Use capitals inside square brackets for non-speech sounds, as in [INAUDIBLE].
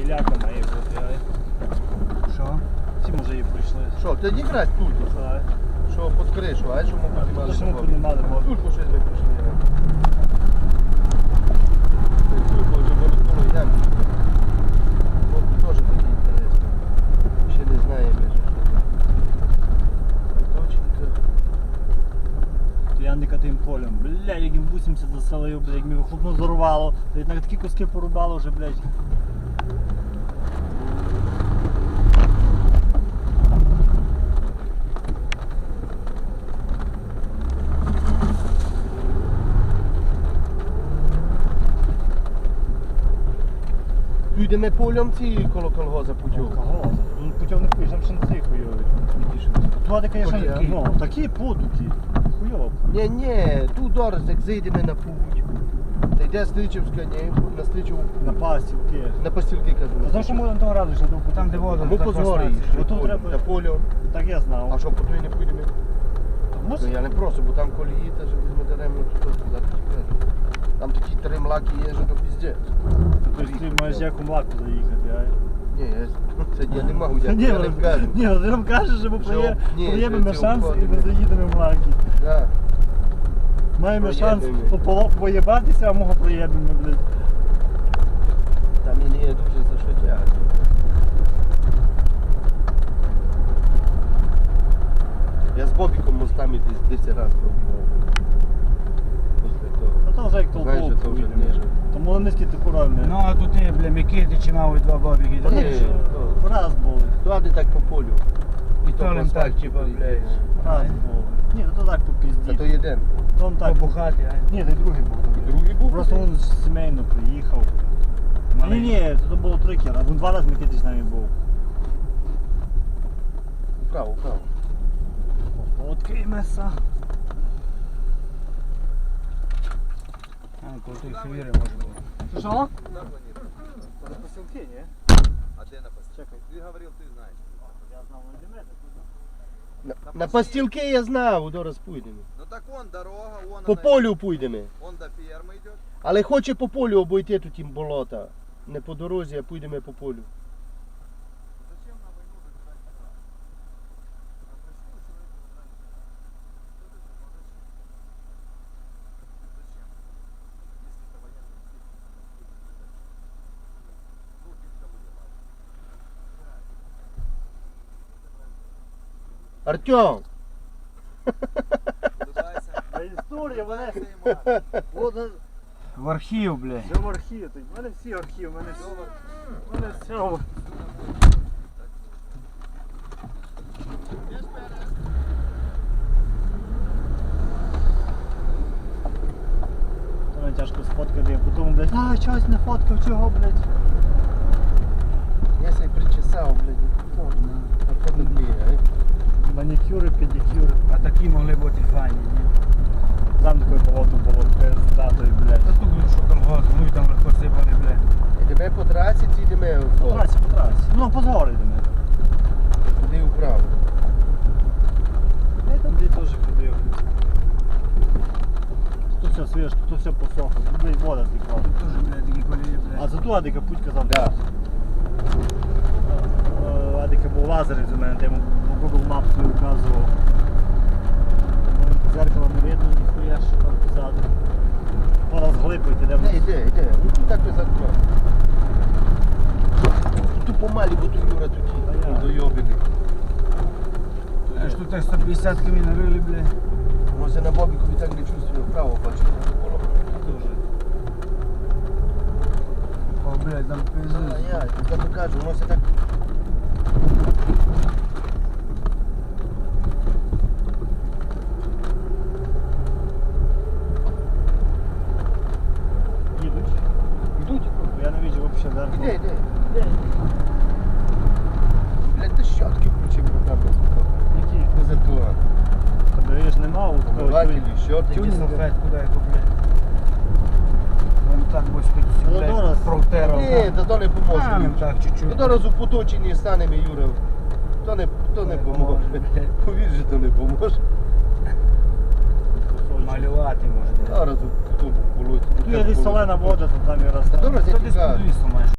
гіляка має бути. Що? Всі може прийшли. Що, тоді грати тут, Так. що під кришу, а що ми піднімали? Ми піднімали. Тульку щось ми пішли. Тульку вже було було йдемо. Теж такі інтересні. Ще не знає, що це. Точенька. Я не тим полем. Бля, як їм 80 заселив, бля, як мені вихлопну зарвало. Й на такі куски порубало вже, блядь. Tu йдемо полем ці коло колгоза путю. Кого? Ну, путем не пишем, шанси хуйові. Туди, конечно, Полі, ну, такі подуті. Хуйово. Ні, ні, тут дорож, як зайдемо на путь. Та йде Стричівська, ні, на Стричіву. На пастівки. На постілки кажу. на Знаєш, що ми того разу до Там, де вода. Ми по зорі йшли. Отут треба- На полю. Так я знав. А що по той не поїдемо? Ну я не прошу, бо там колії теж візьме даремно тут зараз кажу. Там такі три млаки є, що то піздець. Ти маєш як у млаку заїхати, а? Ні, я, це [LAUGHS] я не можу, я, Ні, я не ну, кажу. ні, ну, ти нам кажеш, що ми Що? проє- Ні, проєбемо це шанс і ми заїдемо в млаки. Да. Маємо шанс пополо- поєбатися, а мого проєбемо, блядь. Там і не є дуже за що тягати. Я з Бобіком мостами десь 10 разів пробігав. Після того. Ну то вже що то вже не. Тому на низькі ти куровні. Ну а тут ти, бля, м'які, ти чи мав два бобіки. Та ні, то- раз були. Туди так по полю. І то то по лим так, типа, блядь. Раз були. Ні, ну то так по Та пізді. то єдин. То он так. Побухати, а? Ні, той другий був. Другий був? Просто він сімейно приїхав. Ні, ні, то було трикер, а він два рази Микитич з нами був. Вправо, вправо. Фотки меса. Може бути. Що? На посилки, ні? А де на постілки? Чекай. Ти говорив, ти знаєш. Я знав на. На, на постілки я знав, зараз пойдемо. Ну так вон дорога, вон По полю пойдемо. Он до ферми йде. Але хоче по полю обойти тут їм болота. Не по дорозі, а пойдемо по полю. Зачем на війну забирати сюди? А прийшли сюди, забрати сюди. Що ти це можеш? Зачем? Если это военные действия, ну, більше воювати. Артем! А історія, мене. [LAUGHS] Ну, В архів, бля. все в архіві. У мене всі архіви, у мене все. У мене все. Не тяжко сфоткати, а потім, блядь, а, чогось не фоткав, чого, блядь. Я себе причесав, блядь. А то не вміє, Манікюри, педикюри. А такі могли бути файні, ні? Там такий поворотом було, з датою, блядь. Та тут, що колгосп, ну і там посипали, бля. Йдемо по трасі, чи йдемо По трасі, по трасі. Ну, по згорі йдемо. туди вправо. Я там де теж ходив. Тут все свіже, тут все посохло, тут блядь, вода текла. Тоже, бля, такі колії, А бля. зато Адика путь казав. Да. Е, Адика був лазер з мене, йому по Google Maps не указував. Зеркало не видно, ніхуя, що там позаду. Пора зглипати, де Йде, йде, йде. Ну тут так і закрой. Тут помалі, бо тут Юра тут дойобаний. А ж тут так 150 ками нарили, бля. Може на Бобіку так не чувствую, вправо бачу. О, блядь, там А, пиздец. я, я тобі кажу, воно все так їдуть. йдуть. Бо Я не бачу взагалі зеркало. Іде, іде. Блядь, ти щотки включив руками. Які? Не зеркала. Тебе ж нема у такого Омивателі, щотки. Тюнінг салфет, куди його, блядь. Вон так ось під Ну, блядь, зараз. протерав. Ні, та то не поможе. Ну так, чуть-чуть. Ну, зараз у поточенні станемо, Юра. То не, то не Не поможе. Повір, що то не поможе. Малювати може. Зараз у тому болоті. Тут є десь солена вода, то там і раз. Та Та тільки десь кудись маєш